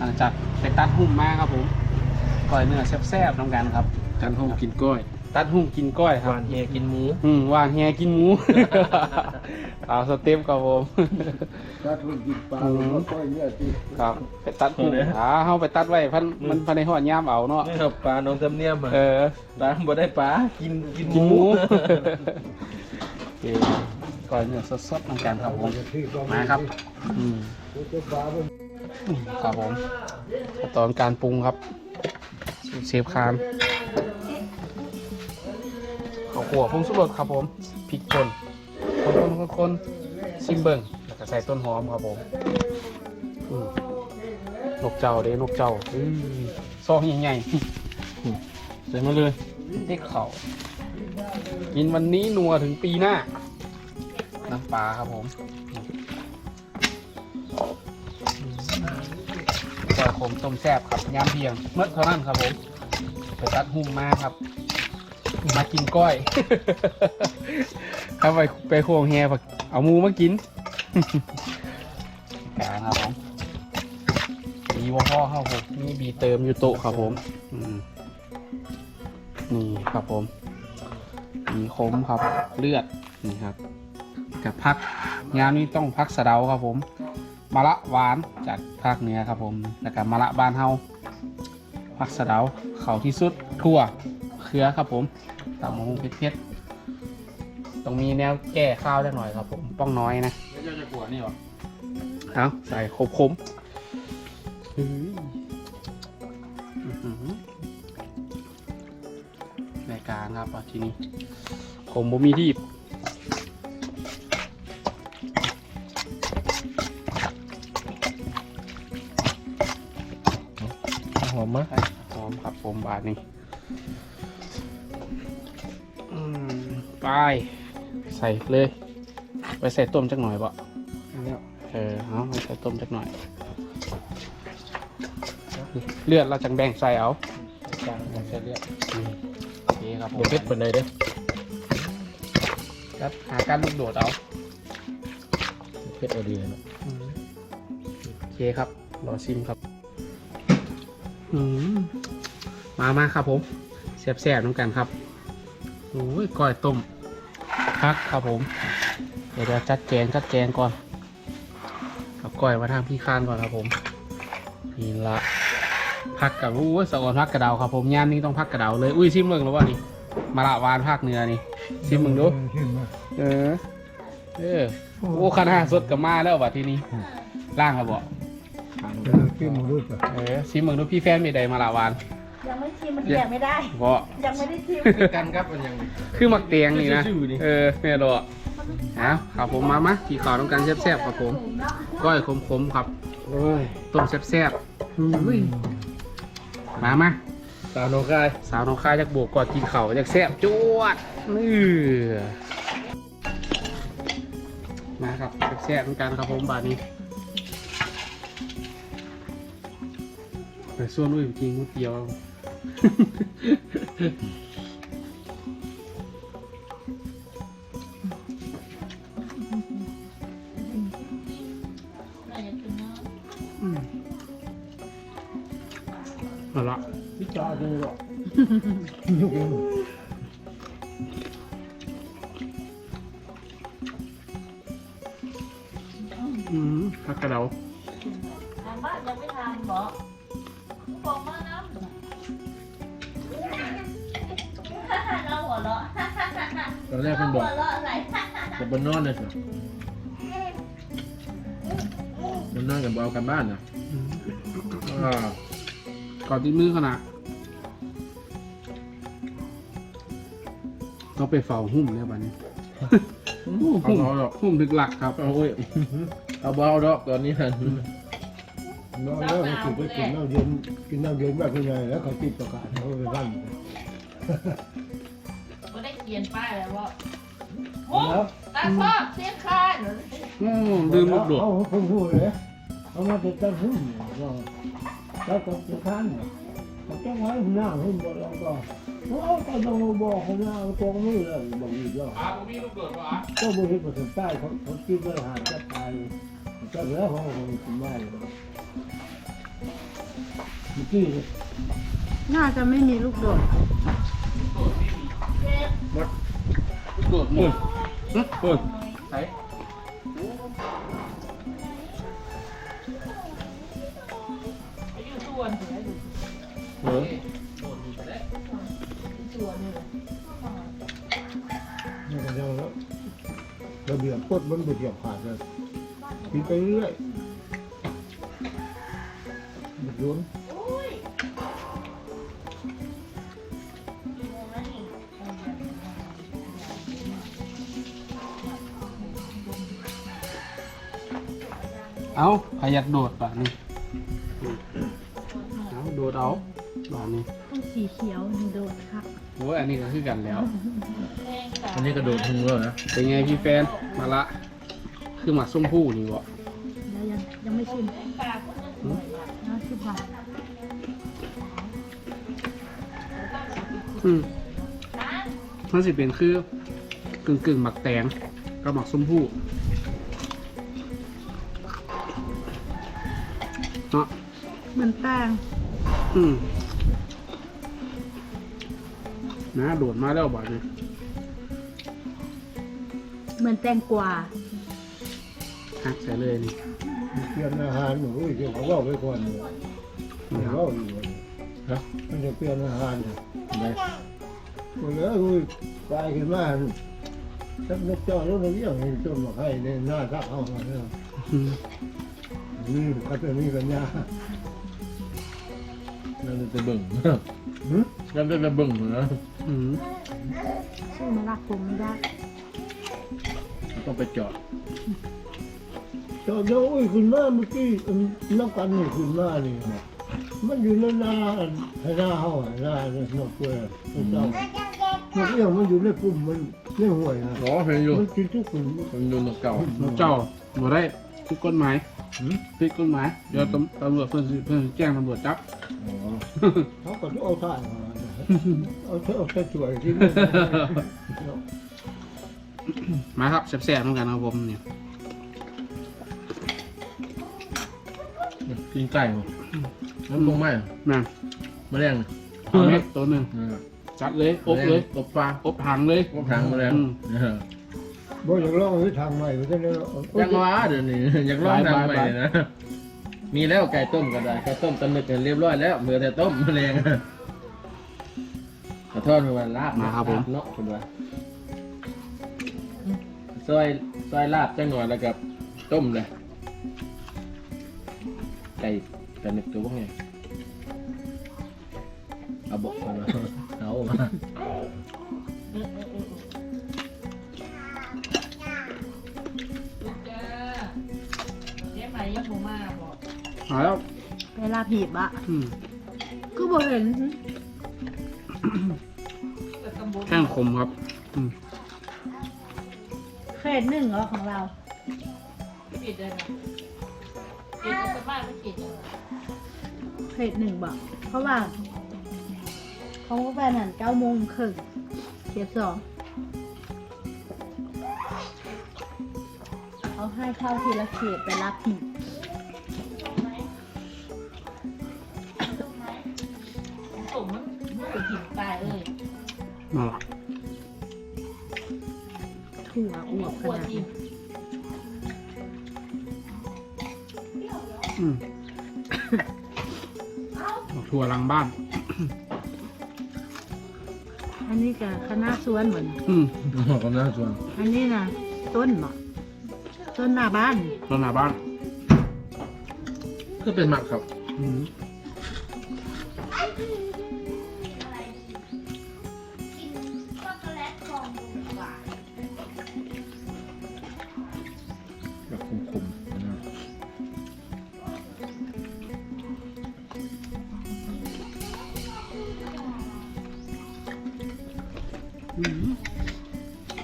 หลังจากไปตัดหุ่มมาครับผมก้อยเนื้อแซ่บๆน้ำกันครับ จันห้องกินก้อย ตัดหุ่มกินก้อยครับวานเฮียกินหมูอืมวางแฮกินหมูเอาสเต็ปครับผมถ้าทุนกินปลาเราก็ค่อยเนี่ยที่ครับ ไปตัดหุ่มอ่าเฮาไปตัดไว้พันมันพันในหอดย่ามเอาเนาะนี่ครับปลาน้องจำเนียมอะเออปลาบ่ได้ปลากินกินหกินมูหมูโอเคก้อยเนื้อสดๆน้ำกันครับผมที่ก็มาครับอืมตัวปลาเป็น ครับผมขั้นตอนการปรุงครับสูตรเชฟคานข้าวขั่วผงสุรสครับผมพริกป่นคนคนคนคนซิมเบิงแล้วก็ใส่ต้นหอมครับผมนกเจ้าเด้นกเจ้าอซองใหญ่ๆใส่มาเลยที่เขากินวันนี้นัวถึงปีหน้าน้ำปลาครับผม ก้อยขมต้มแซ่บครับยามเพียงเมื่อเท่านั้นครับผมไปตัดหุ่มมาครับ มากินก้อยครับไปไปโค้งแฮผักเอามูมากินกลางครับผมบีว่าพ่อครับผมนี่บีเติมอยู่โต๊ะครับผมอืมนี่ครับผม มีคมครับเลือดนี่ครับกับพักงานนี้ต้องพักสะเดาครับผม มะละหวานจากภาคเหนือครับผมแล้วก็มะละบานเฮาพักสะเดาเขาที่สุดทั่วเครือครับผมตามมะฮุงเพชรๆต้องมีแนวแก้ข้าวได้หน่อยครับผมป้องน้อยนะแล้วเจ้าจะกลัวนี่หรอเอาใส่คมคมๆอื้ออื้อหือรายการครับเอาทีนี้ผมบ่มีที่ ผมบาทนี้ไป ใส่เลย ไปใส่ต้มจักหน่อยบ่เออเอาไปใส่ต้มจักหน่อย เลือดเราจังแบ่งใส่เอาจางใส่เลือดอืมโอเคครับผมเผ็ดปานใดเด้อครับหาการลูกโดดเอาเผ็ดเอาดีเลยเนะโอเคครับ รอชิมครับ อืม มามาครับผมแซ่บๆน้ำกันครับโอ้ยก้อยต้มพักครับผม เดี๋ยวจะจัดแจงจัดแจงก่อนเอาก้อยมาทางพี่ข้านก่อนครับผมนี่ละพักกับอู้ยสะออนพักกระเดาครับผมย่ามนี้ต้องพักกระเดาเลยอุ้ยชิมเมืองแล้ววะนี่มาละวานภาคเหนือนี่ชิมเมืองดูขึ้นมาเออเออโอ้คณะสดกับมาแล้วว่ะทีนี้ล่างครับบอกจะขึ้นมาด้วยป่ะเออชิมเมืองดูพี่แฟนมีใดมาละวาน ยังไม่ชิมมันแกะไม่ได้ เพราะยังไม่ได้ชิมคือกันครับมันยังคือหมักเตียงนี่นะชื่อๆนี่เออแม่รอเอาครับผมมามาขี่ขาวต้องการแซ่บๆครับผมก้อยขมๆครับโอ้ยต้มแซ่บๆอุ้ยมามาสาวน้องกายสาวน้องคายจากบวกกอดกินเข่าวจากแซ่บจวดนี่มาครับแซ่บๆเหมือนกันครับผมบาทนี้แต่ส่วนอุ้ยกินก๋วยเตี๋ยวอืม เอาละพิจารณาหรอกยุกอืมผักกระเดา ตอนแรกเพิ่นบอกหัวเราะอะไรจะบนนอนเลยสิบนนอนกับเอากันบ้านนะอืมอ่าก่อนที่มือขนาดต้องไปเฝ้าหุ้มเนี่ยบ้านี้เอาหุ้มเอาดอกหุ้มถึกหลักครับเอาเว้ยเอาเบาดอกตอนนี้หันน้องแล้วเขาไปกินน้ำเย็นกินน้ำเย็นแบบคุณยายแล้วเขาติดประกาศเขาไปบ้านก็ได้เขียนป้ายแล้วว่าแล้วตาชอบเสียงคานอืมลืมลูกโดดเขาเขาพูดเลยเขามาติดตั้งหุ้นก็แล้วก็จะคันเขาจะไว้หน้าหุ้นบอกเราก็เขาก็ต้องบอกเขาหน้าตรงนี้เลยบอกอีกแล้วอ่าผมมีลูกโดดป่ะก็บริษัทผสมใต้เขาเขาคิดว่าหาจะตายจะแล้วเขาคงไม่มื่อกี้เนี่ยน่าจะไม่มีลูกโดด โดดหมดโอ้ยใส่ไปอยู่ส่วนเหนืออยู่เออส่วนเหนือนี่ก็ยังแล้วระเบียบกฎมันบุดเดียวขาดเลยกินไปเรื่อยบุดโยน เอาพยักโดดแบบนี้เอาโดดเอาแบบนี้ต้องสีเขียวนี่โดดครับโอ้ยอันนี้ก็คือกันแล้วแรงกาอันนี้กระโดดทุ่งแล้วนะเป็นไงพี่แฟนมาละ คือหมักส้มผู้นี่วะแล้วยังยังไม่ชิมแรงกาก็จะสวยว่ะน้าชิมบ่าอืมมันสิเป็นคือกึ่งกึ่งๆหมักแตงกับหมักส้มผู้ เหมือนแป้งอืมนะโดดมาแล้วบ่อยนี่เหมือนแตงกวาฮักใส่เลยนี่เตรียมอาหารหนูเดี๋ยวเขาว่าไว้ก่อนเนี่ยนะคเขารับว่าอยู่ฮะมันจะเตรียมอาหารเนี่ยได้หมดแล้วอุ้ยตายขึ้นมาสักนกเจ้าแล้วนกเอี้ยงนี่จนมาให้ในหน้าทักเอามาเนี่ยอืมนี่ก็จะมีปัญญา นั่นจะเบิ่งหึนั่นจะเบิ่งนะอืมชื่อมะละกงไม่ได้ต้องไปจอดเจ้าเจ้าอุ้ยขึ้นมาเมื่อกี้นักกันนี่ขึ้นมานี่มันอยู่ในนาให้หน้าเฮาอะหน้าเนี่ยนกเกลือนกเจ้านกเอี้ยงมันอยู่ในปุ่มมันในห่วยนะอ๋อเห็นอยู่มันกินทุกคนมันอยู่นกเก่านกเจ้าบ่ได้ ผิดกฎหมายหืมผิดกฎหมายเดี๋ยวตำตำรวจเพิ่นสิเพิ่นสิแจ้งตำรวจจับ อ๋อเขาก็เอาท่ามาเอาเท่าเอาแต่ช่วยที่นี่มาครับแซ่บๆเหมือนกันครับผมเนี่ยกินไก่หมดน้ำตรงไหมนั่นแมลงเอาเม็ดตัวหนึ่งอ่าจัดเลยอบเลยตบปลาอบถังเลยพวกทางแมลงอืม เออ บ่อยากลองไปทางใหม่ไปซะแล้วอยากว่าเดี๋ยวนี้ อยากลองทำใหม่นะ มีแล้วไก่ต้มก็ได้ไก่ต้มตำลึกกันเรียบร้อยแล้วเหลือแต่ต้มแมลงขอโทษมาวันลาบมาครับผมเนาะคุณว่าซอยซอยลาบจังหน่อยแล้วกับต้มเลยไก่ไก่หนึกตัวพวกไงเอาบอกมาเอามา จ๊ไหมยังโมมาบอกเอาแล้วเวลาผีบอะอืมก็บอกเห็นเปิดตำบลแข้งคมครับ อืมเขตหนึ่งเหรอของเราปิดเลยนะปิดแล้วจะบ้านไม่ปิดเลยเขตหนึ่งบอกเพราะว่าของกาแฟนั่นเก้าโมงครึ่งเขตสองเขาให้เข้าทีละเขตไปรับผีส่ นั่นล่ะถั่วอวบขควรนาดกินี้นอืมดอกถั่วหลังบ้าน อันนี้กับคณะสวนเหมือน อืมก็น่าชวนอันนี้นะต้นเหมาะต้นหน้าบ้าน ต้นหน้าบ้าน ก็เป็นหมักครับ อืม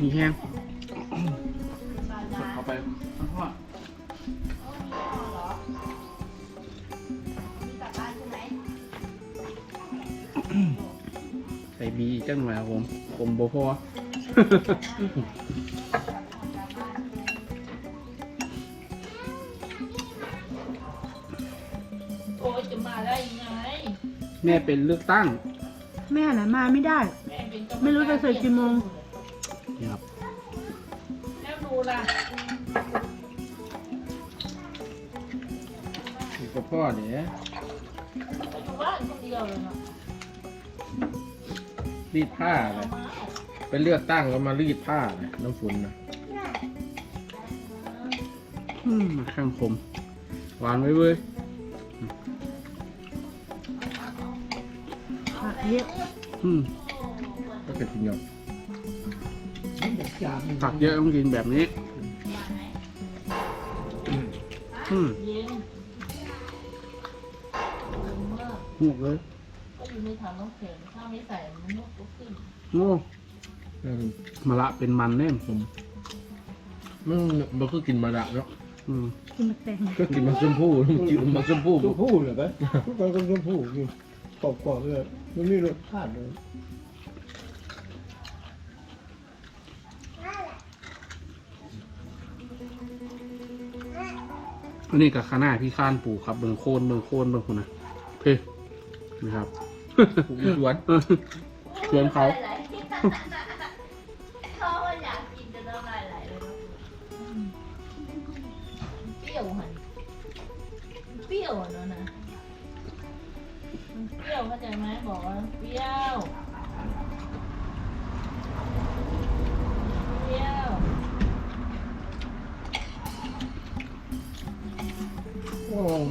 มีแห้งเอาไปทอดใส่บีจังหน่อยครับผม ผมโบพอโอ้จะมาได้ยังไง แม่เป็นเลือกตั้ง แม่น่ะมาไม่ได้ ไม่รู้จะเสร็จกี่โมงนี่ครับแล้วดูล่ะอยู่กับพ่อเนี่ยอยู่บ้านคนเดียวเลยเนาะรีดผ้าเลยไปเลือกตั้งแล้วมารีดผ้าเลยน้ำฝนนะอืมมาข้างผมหวานไว้เว้ยผักเยอะอืม ก็เป็นทิ้งยอมผักเยอะต้องกินแบบนี้ อืมเย็นเมื่อหมกเลยก็อยู่ในถังน้ำแข็งถ้าไม่ใส่มันนกก็ขึ้นโง่อืมมะละเป็นมันแน่ผมมันมันก็กินมาละเนาะอืมกินมะแตงก็กินมาชมพู่กินมาชมพู่ชมพู่เหรอไหมทุกคนก็ชมพู่กินกรอบๆเลยมันมีรสชาติเลย อันนี้กับข้าหน้าพี่ข้านปลูกครับเบิ่งโคนเบิ่งโคนเบิ่งคนนะเพ่นะครับปลูกสวนชวนเขาเขาอยากกินจะน้ำลายไหลเลยเปรี้ยวหันเปรี้ยวอะเนาะนะมันเปรี้ยวเข้าใจไหมบอกว่าเปรี้ยว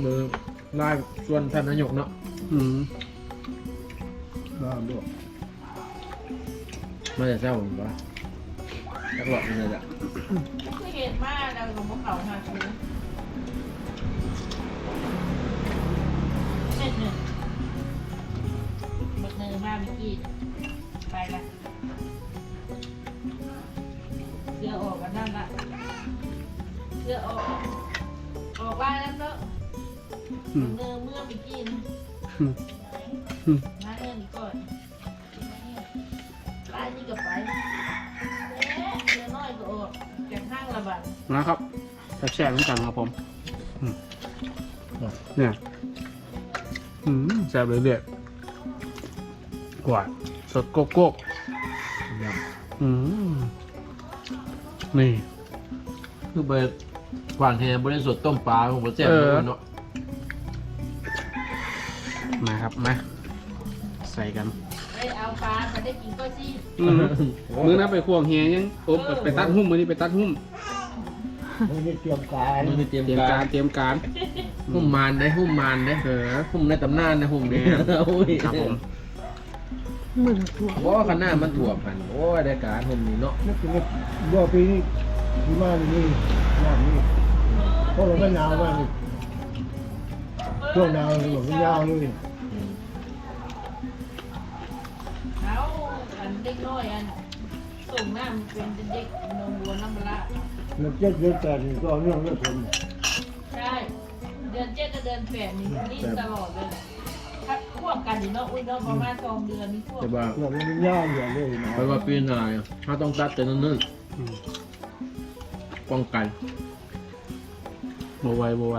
โอ้มือลายชวนท่านนายกเนาะอืมมาด้วยมาจากเจ้าผมปะจักหลอกนี่เลยแหละคือเห็นมากแล้วกับพวกเขาหาซื้อเม็ดหนึ่งหมดเนื้อมาเมื่อกี้ไปละเสื้อออกกันนั่นละเสื้อออกออกบ้านแล้วก็อืม เนื้อเมื่อเมื่อกี้นะอืมอืมมาเนื้อนี่ก่อนร้านนี้ก็ไปเอ๊ะเนื้อน้อยก็ออกจากห้างระบาดนะครับแซ่บๆเหมือนกันครับผมอืมเนี่ยอืมแซ่บเลยเด็ดกว่าสดโกโก้อืมนี่คือไปหวานแฮมบริสุทธิ์ต้มปลาของผมแซ่บเออเนาะ มาครับมาใส่กันไปเอาปลาไปได้กินก็ซี่อืมมือนั้นไปควงเฮียยังโอบไปตัดหุ้มมือนี้ไปตัดหุ้มมันนี่เตรียมการมันมีเตรียมเตรียมกาการรเตรียมการหุ่มมานได้หุ่มมานได้เออหุ่มในตำนานนะหุ่มเนี่ยแม่โอ้ยครับผมหมื่นถั่วโอ้ขนาดมันถั่วพันโอ้ยได้การหุ่มนี่เนาะนี่คือบ่ปีนี้ที่มานี่น้ำนี่เพราะมันก็หนาวมากนี่ช่วงหนาวเลยมันยาวเลย เอาอันเด็กน้อยอันส่งน้ำเป็นเด็กนมวัวน้ำมะละมันเจ็ดเดือนแปดนี่ก็เอาเรื่องเรื่องผมใช่เดือนเจ็ดกับเดือนแปดนี่รีบตลอดเลยถ้าควบกันอยู่เนาะอุ้ยเนาะประมาณสองเดือนนี่ควบแต่ว่าเรื่องมันยาวอย่างเลยนะไปว่าปีหน้าถ้าต้องตัดแต่นั่นอืมๆป้องกันโบไหวโบไหว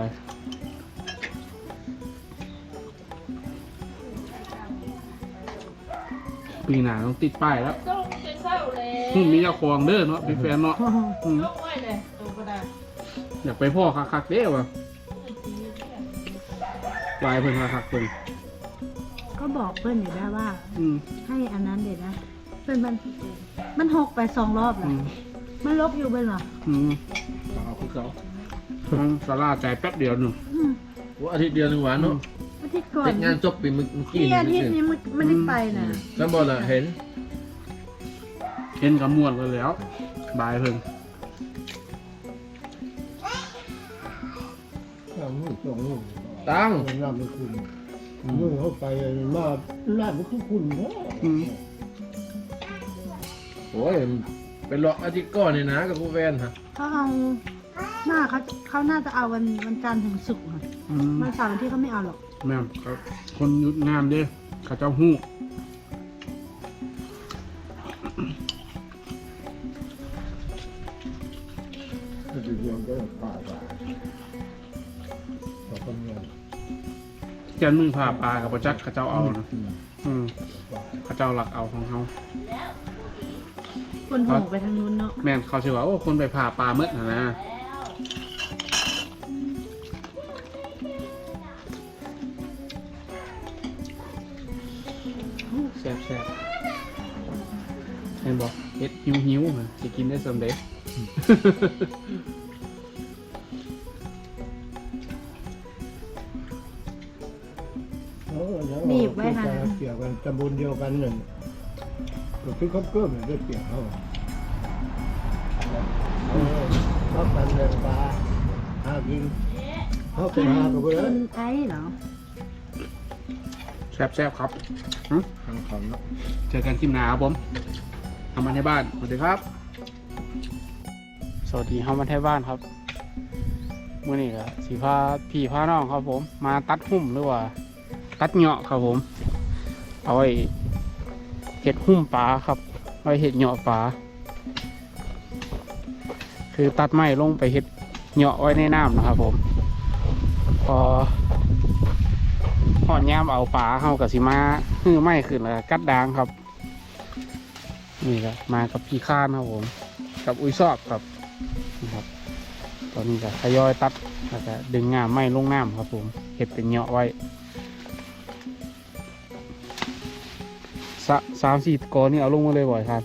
ปีหน้าต้องติดป้ายแล้วต้องเป็นเศร้าเลยหุ้มมีเจ้าของเด้อเนาะเป็นแฟนเนาะอืมยกไว้เลยตัวกระดาษอยากไปพ่อคักๆเด้อวะวายเพิ่นคักๆเพิ่นก็บอกเพื่อนอยู่ได้ว่า อืมให้อันนั้นเด็ดนะเพื่อนมันมันหกไปสองรอบแล้อืวมมันลบอยู่เป็นเหรออืมเอาคือเขาอืมสาราใจแป๊บเดียวหนึ่งอืมโอ้อาทิตย์เดียวหนึงหวานเนาะ อาทิตย์ก่อนเสร็จงานจบปีเมื่อกี้ที่อาทิตย์นี้มันไม่ได้ไปนะแล้วบอกละเห็น เห็นกับมวนกันแล้ว บายเพิ่นน้ำมือสองมือตั้งน้ำมันคุณมือเข้าไปมาน้ำมันคือคุณแท้อืมโอ้ยเป็นหลอกอาทิตย์ก่อนนี่นะกับผู้แฟนฮะเขาเอาหน้าเขาเขาน่าจะเอาวันวันจันทร์ถึงศุกร์ค่ะอืม วันเสาร์วันที่เขาไม่เอาหรอก แม่นครับคนหยุดงานเด้เขาเจ้าฮู้จะไปเรียนก็ป่าป่าต่อคนเงินเจนมึงผ่าปลากับประจักเขาเจ้าเอานะอืมเขาเจ้าหลักเอาของเขาคนโหไปทางนู้นเนาะแม่นเขาเชื่อว่าโอ้คนไปผ่าปลาเมื่อนะ แซ่บแซ่บเห็นบอกเฮ็ดหิวหิวๆอะจะกินได้สำเร็จเออแล้วเราเกี่ยวกันตำบลเดียวกันนั่นก็คือเขาเกิดได้เปรียบเขาเออเขากันเลยปลาหากินเขาไปหากับเพื่อคนนไอ้เหรอ แซ่บแซ่บครับหึทาง ของเนาะเจอกันคลิปหน้าครับผมทำมาที่บ้านสวัสดีครับ สวัสดีเข้ามาที่บ้านครับเมื่อนี้ก็สีพาพี่พาน้องครับผม มาตัดหุ่มหรือว่า ตัดเหงาะครับผมเอาไว้เห็ดหุ่มปลาครับเอาไว้เห็ดเหงาะปลาคือตัดไม้ลงไปเห็ดเหงาะไว้ในน้ำนะครับผมพอ หอนยามเอาปลาเข้ากับสิมาฮื้อไม้ขึ้นแล้วกัดดางครับ นี่ครับมากับพี่ข้านครับผม กับอุ้ยซอกครับนะครับ ตอนนี้ก็ทยอยตัดแล้วก็ดึงงามไม้ลงน้ำครับผมเห็ดเป็นเหงาะไว้สสามสี่กอนี่เอาลงมาเลยบ่อยครับ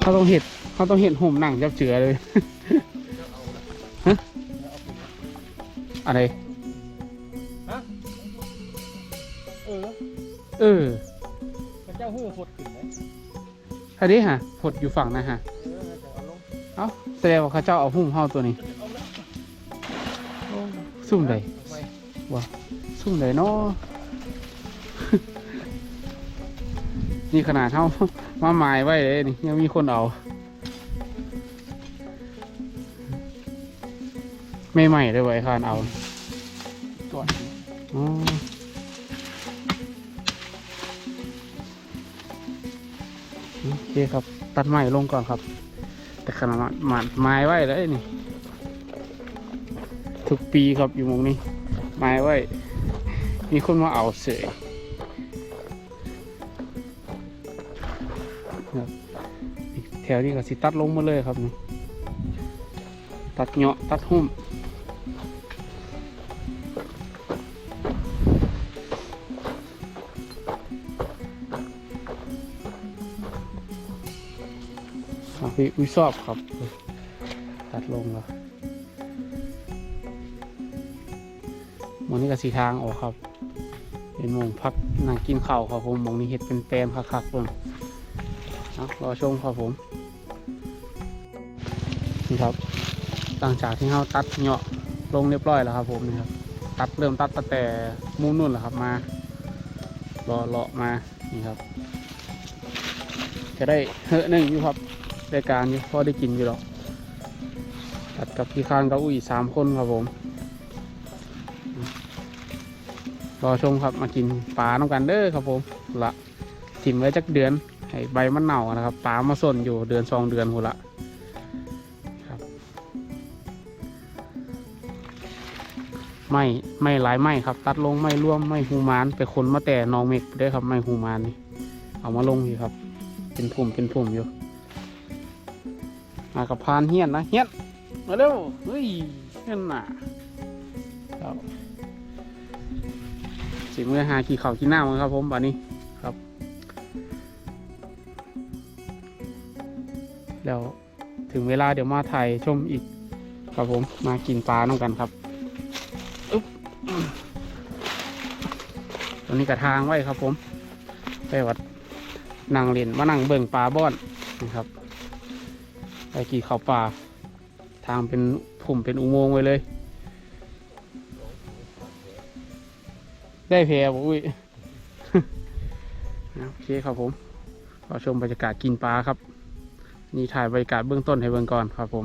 เขาต้องเห็ดเขาต้องเห็ดห่มหนังจับเจือเลย อะไรเออเออพระเจ้าหู้ฟดขึ้นไหมอันนี้ฮะผดอยู่ฝั่งนะฮะ เออจะเอาลงเอ้าแสดงว่าเขาเจ้าเอาหุ้มเฮาตัวนี้ซุ่มใดไม่ซุ่มใดเนาะ นี่ขนาดเท่ามาหมายไว้เลยนี่ยังมีคนเอา ไม่ใหม่เลยไว้คานเอาก่อนอ๋อโอเคครับ ตัดไม้ลงก่อนครับ แต่ขนาดหมัดไม้ไว้เลยนี่ ทุกปีครับอยู่หมองนี้ ไม้ไว้ มีคนมาเอาเสยครับอีกแถวนี้ก็สิตัดลงมาเลยครับนี่ตัดเหงาะตัดหุ้ม อะพี่อุ้ยชอบครับ ตัดลงแล้วมองนี้ก็สีทางออกครับ เป็นมองพักนั่งกินข้าวครับผมมองนี้เห็ดเป็นแปลนคักๆเลยนะรอชมครับผมนี่ครับหลังจากที่เราตัดเหงาะลงเรียบร้อยแล้วครับผมนี่ครับตัดเริ่มตัดตั้งแต่มุมนู่นแหละครับมารอเลาะมานี่ครับ จะได้เฮอะหนึ่งอยู่ครับ ได้การอยู่พอได้กินอยู่หรอกตัดกับพี่คานกับอุ้ยสามคนครับผมรอชมครับมากินปลาน้ำกันเด้อครับผมละถิ่มไว้จักเดือนให้ใบมันเน่านะครับปลามาส่นอยู่เดือนสองเดือนหูละครับไม่ไม่หลายไม่ครับ ตัดลงไม่ร่วมไม่หูมานไปคนมาแต่นองเมกเด้ครับไม่หูมานนี่เอามาลงอยู่ครับ เป็นผุ่มเป็นผุ่มอยู่ มากับพานเฮียนนะเฮียนมาเร็วเฮ้ยเฮียนน่ะครับสิเมื่อหาขี่เขาขี่หน้ามันครับผมบัดนี้ครับ แล้วถึงเวลาเดี๋ยวมาถ่ายชมอีก ครับผมมากินปลาน้องกันครับอึ๊บตอนนี้กระทางไว้ครับผมไปวัดนั่งเล่นมานั่งเบิ่งปลาบ้อนนะครับ ไปกี่เขาป่า ทางเป็นผุ่มเป็นอุโมงค์ไว้เลย ได้เพลบอกอุ้ยโอเคครับผมขอชมบรรยากาศกินปลาครับ นี่ถ่ายบรรยากาศเบื้องต้นให้เบื้องก่อนครับผม